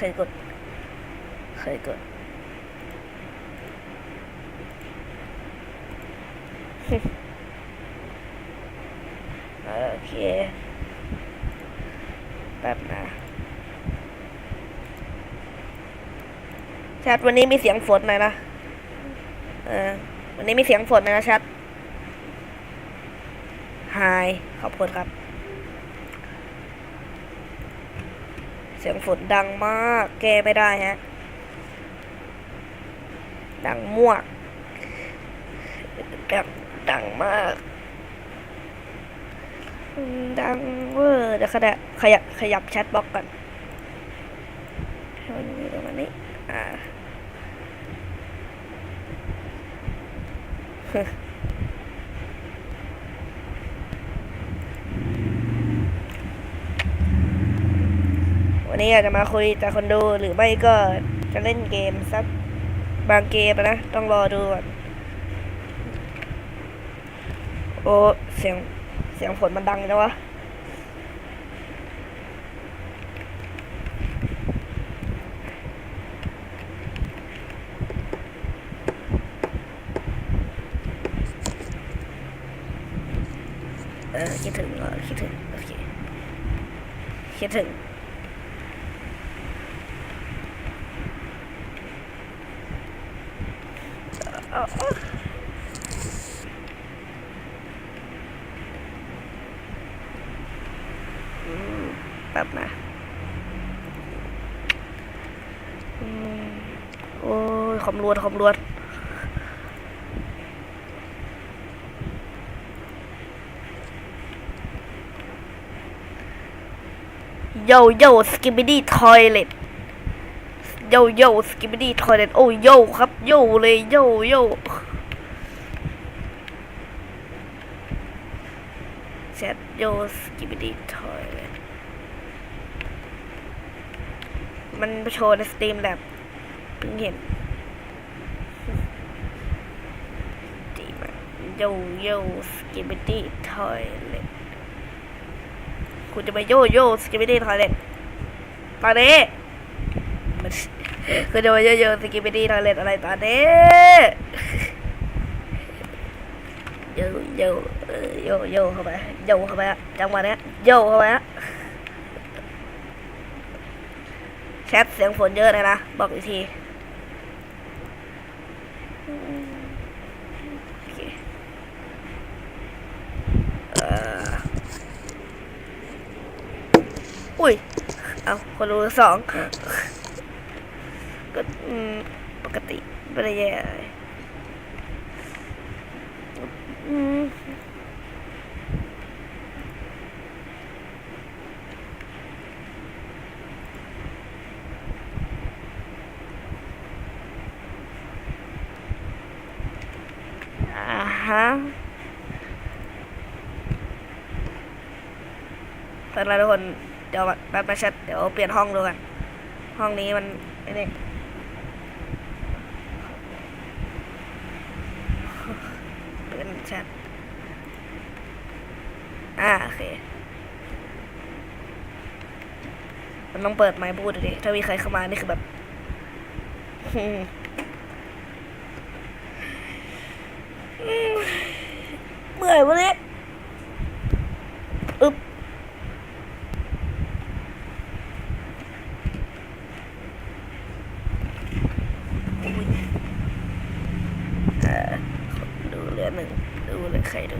ใครใครกดใครกด โอเค แป๊บนะแชทวันนี้มีเสียงฝนหน่อยนะ เออ วันนี้มีเสียงฝนหน่อยนะแชทไฮขอบคุณครับ เสียงฝนดังมาก แก้ไม่ได้ฮะ ดังมวกดังดังมาก ดังเวอร์เดี๋ยวขยับขยับขยับแชทบล็อกก่อนมันมีตรงนี้ อ่า นนี้อาจจะมาคุยแต่คนดูหรือไม่ก็จะเล่นเกมสักบางเกมนะ ต้องรอดูก่อนโอ้เสียงเสียงฝนมันดังจังวะเออคิดถึงเหรอคิดถึง โอเค คิดถึง เอาเอาอืม แป๊บนะโอ้ยคำรวดคำรวดโยโย่สกิบ i ดี้ทอยเล็ต โยโย่สกิบดี้ทอยเลตโอ้โย่ครับโยเลยโยโย่เซตโยสกิบดี้ทอยเลตมันโชว์ในสตรีมแลบเพิ่งเห็นดีมากโยโย่สกิบดี้ทอยเลตคุณจะไปโยโย่สกิปปี้ดี้ทอยเล็ตตอนนี้ คุณจะไปโยโย่สกิปปี้ดี้ทอยเลตอะไรตอนนี้โยโย่เออโยโยเข้าไปโยเข้าไปจังหวะนี้ยโยเข้าไปอะแชทเสียงฝนเยอะเลยนะ บอกอีกทีอุ้ย เอาคนรู้สอง ปกติไม่ได้แย่อะไรอืมอ่าฮะตอนแรกทุกคนเดี๋ยวแป๊บมาแชทเดี๋ยวเปลี่ยนห้องดูกัน ห้องนี้มันไอ้นี่เปลี่ยนแชทอ่าโอเค มันต้องเปิดไมค์พูดดิถ้ามีใครเข้ามานี่คือแบบเมื่อยวะเนี่ยอึ๊บดูเหลือหนึ่งดูเลยใครดู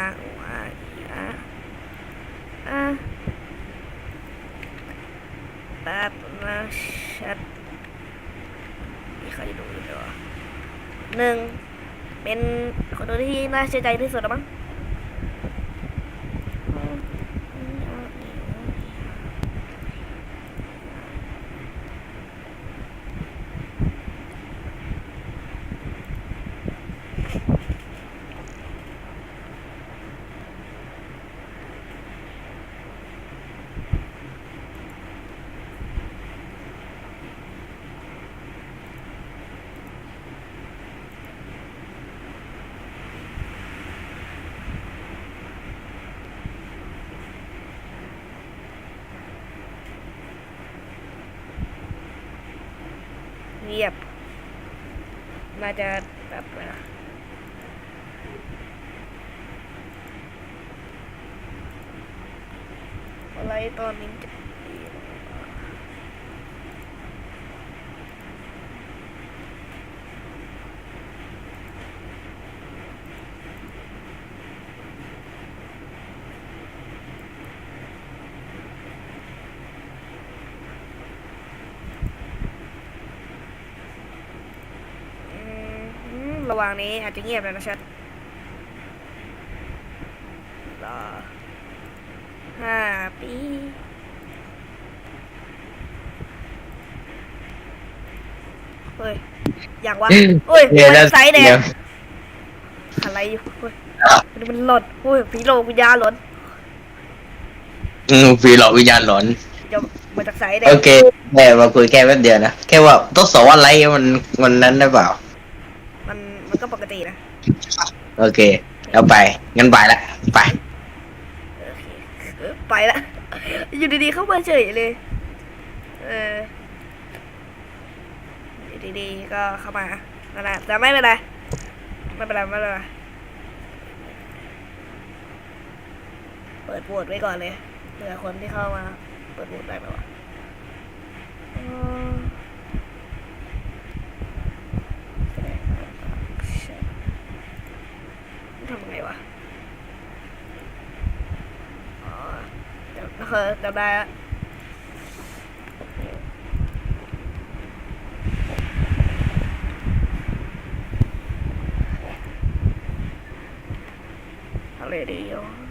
าว่าอะอะบนะชัดมีใครดูอยู่หรอหนึ่งเป็นคนดูที่น่าเชื่อใจที่สุดแล้มั้ง เงียบน่าจะแบบอะไรนะอะไรตอนนี้จะอืมอืม ระหว่างนี้อาจจะเงียบแล้วนะชัดรอห้าปีเฮ้ยอย่างวะโอ้ยเดี๋ยวมันะนไซส์แดเดี๋ยงวอะไรอยู่เฮ้ยมันมันหลดโอ้ยผีโลกวิญญาณหลอนอืมฟีหลอกวิญญาณหลอนจะมาจากไซส์แดโองเคแม่มาคุยแค่แป๊บเดียวนะ แค่ว่าต้องสอนว่าไลฟ์มันมันนั้นได้เปล่ามันมัน ก็ปกตินะ โอเคเอาไปงั้นไปละไปโอเคไปละ อยู่ดีๆเข้ามาเฉยเลย เออ อยู่ดีๆก็เข้ามานั่นแหละแต่ไม่เป็นไร ไม่เป็นไรไม่เป็นไร เปิดโหวตไว้ก่อนเลยเผื่อคนที่เข้ามา เปิดโหวตได้ไหมวะอืม ทำไงวะอ๋อเออจำได้ละอะไรดีอะ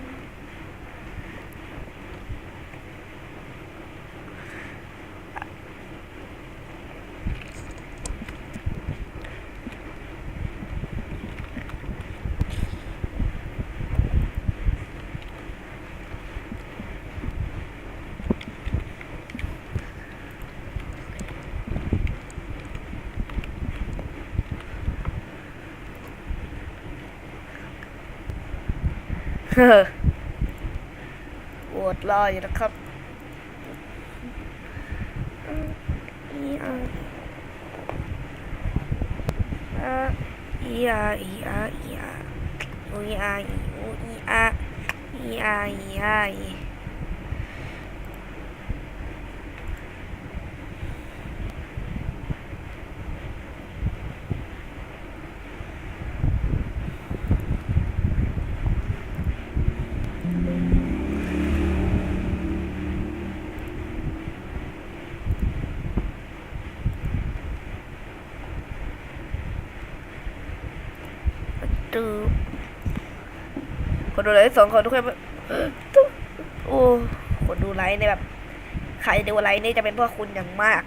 เฮ้อ โหวตรออยู่นะครับอีอาอีอาอีอาอีอาอีอาอีอูอีอาอีอาอีอาอีตูคน ดูไลฟ์สองคนทุกคนตุ๊โอ้คนดูไลฟ์เนี่ยแบบ ใครดูไลฟ์นี่จะเป็นพวกคุณอย่างมาก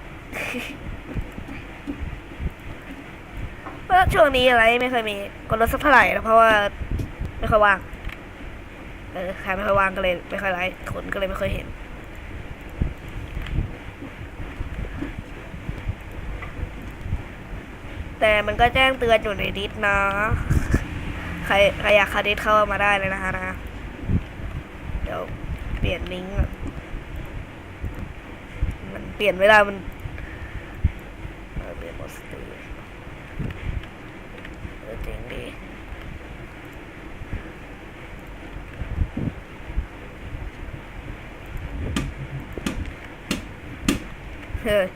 เพราะช่วงนี้อะไรไม่เคยมีคนลดสักเท่าไหร่นะเพราะว่าไม่ค่อยว่างเออใครไม่ค่อยว่างก็เลยไม่ค่อยไลฟ์คนก็เลยไม่ค่อยเห็นแต่มันก็แจ้งเตือนอยู่ในดิสนะ ใครใครอยากเข้าดิสเข้ามาได้เลยนะคะนะ เดี๋ยวเปลี่ยนลิงก์มันเปลี่ยนเวลามันเปลี่ยนโพสต์เจริงดีเฮ้ย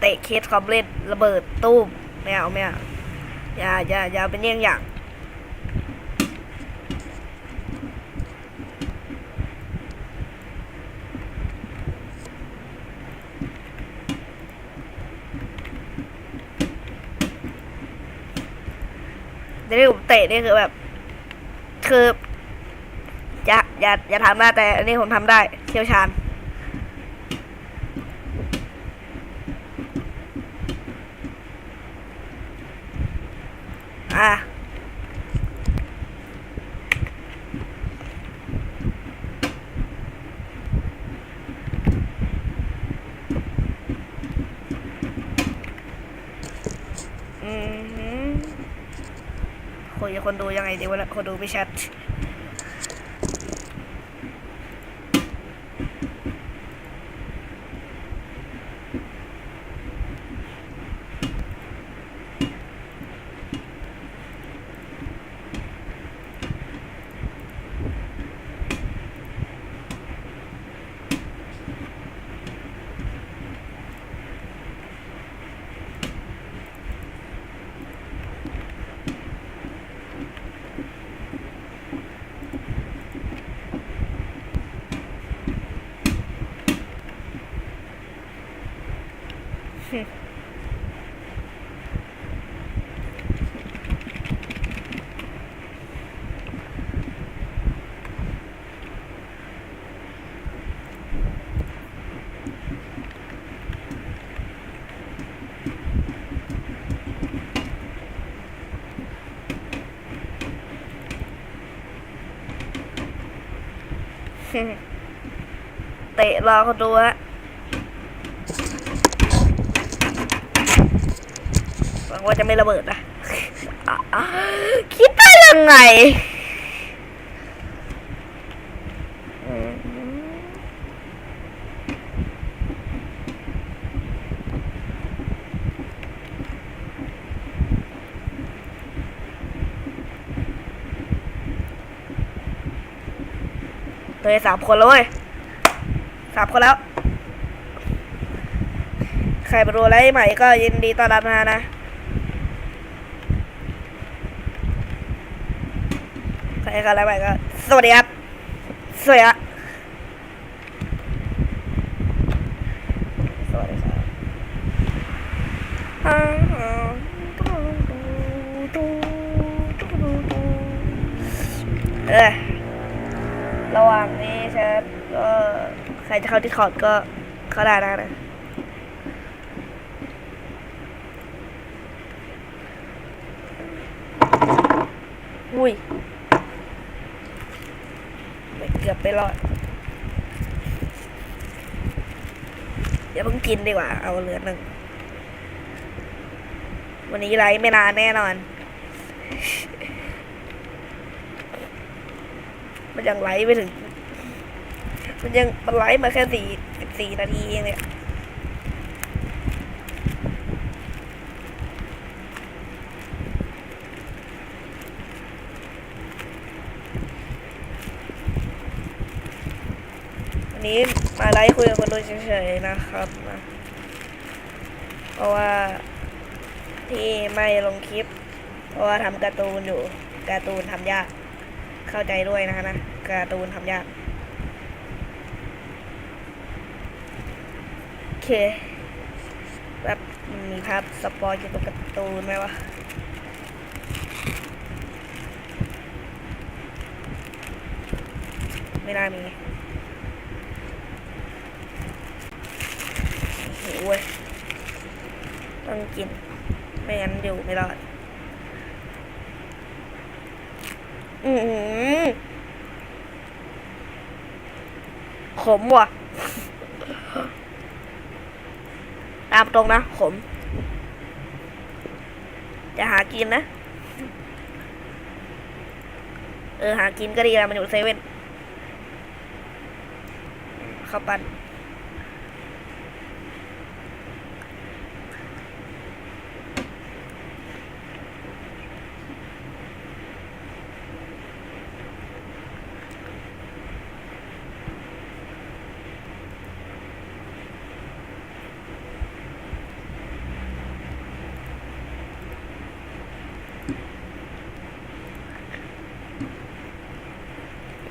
เตะเคสคอมเล่นระเบิดตู้มไม่เอาไม่เอาอย่าอย่าอย่าเป็นเยี่ยงอย่าง ที่ผมเตะนี่คือแบบ คืออย่าอย่าอย่าทำนะแต่อันนี้ผมทำได้เชี่ยวชาญอะ อืมหือ คุยกับคนดูยังไงดีวะคนดูไม่ชัด เตะรอคนดูฮะ วังว่าจะไม่ระเบิดนะอะคิดได้ยังไงเลยสามคนแล้วเว้ยสามคนแล้ว ใครมาดูอะไรใหม่ก็ยินดีต้อนรับนะนะ ใครกันอะไรก็สวัสดีครับ สวัสดีครับสวัสดีครับเออระหว่างนี้เชฟก็ใครจะเข้าที่คอร์ดก็เข้าได้นะนะอุ้ย อบไปรอดอย่าเพิ่งกินดีกว่า เอาเหลือหนึ่ง วันนี้ไลฟ์ไม่นานแน่นอน มันยังไลฟ์ไม่ถึง มันยังมันไลฟ์มาแค่สี่สี่นาทีเองเนี่ย นนี้มาไลฟ์คุยกับคนดูเฉยๆนะครับนะเพราะว่าที่ไม่ลงคลิป เพราะว่าทำการ์ตูนอยู่การ์ตูนทำยาก เข้าใจด้วยนะคะนะการ์ตูนทำยากโอเคแบบมีภาพสปอยเกี่ยวกับการ์ตูนไหมวะไม่น่ามี หิว เว้ย ต้องกิน ไม่งั้นเดี๋ยวไม่รอด อือขมว่ะ ตามตรงนะ ขม จะหากินนะ เออ หากินก็ดีแล้วมันอยู่เซเว่นข้าวปั้น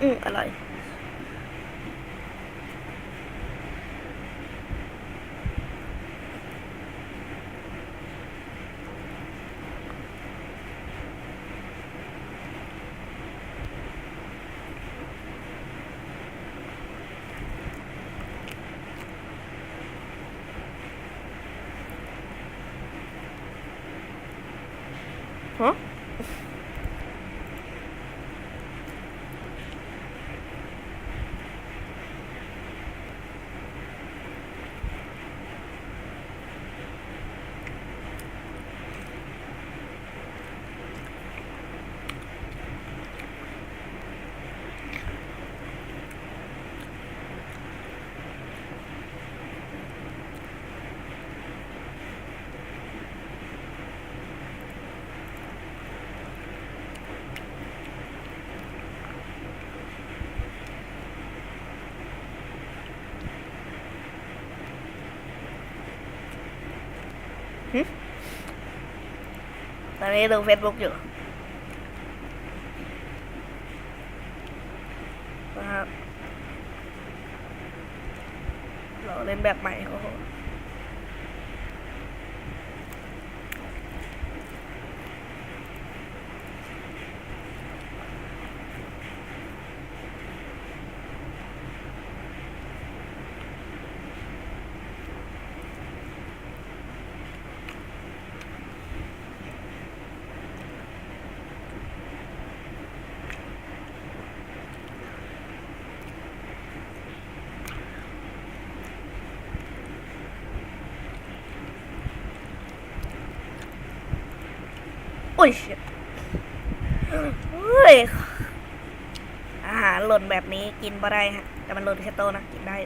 อืออร่อย ฮะ ตอนนี้ดูเฟซบุ๊กอยู่นะครับเราเล่นแบบใหม่โอ้โห อุ้ยเฮ้ยอาหารหล่นแบบนี้กินบ่ได้ฮะ แต่มันหล่นแค่โตนะ กินได้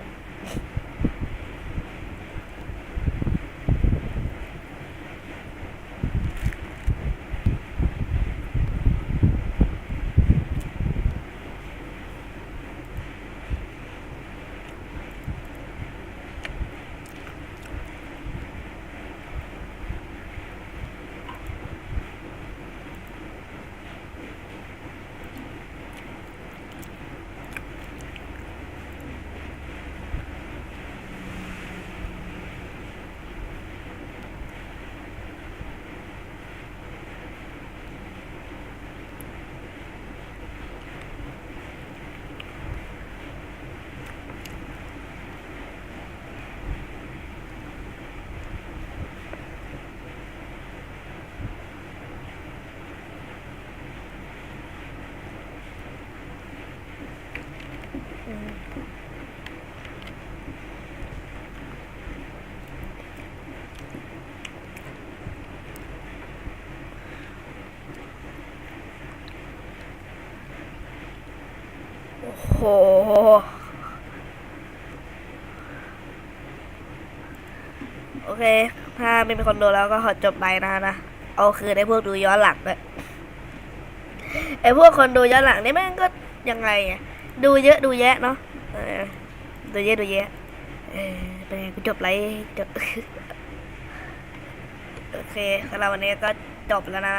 โอ้โห โอเค ถ้าไม่มีคนดูแล้วก็ขอจบไปนะนะ เอาคืนไอ้พวกดูย้อนหลังด้วยไอ้พวกคนดูย้อนหลังนี่แม่งก็ยังไงดูเยอะดูแยะเนาะดูเยอะดูแยะเออเป็นไงกูจบไรจบโอเคสำหรับวันนี้ก็จบแล้วนะ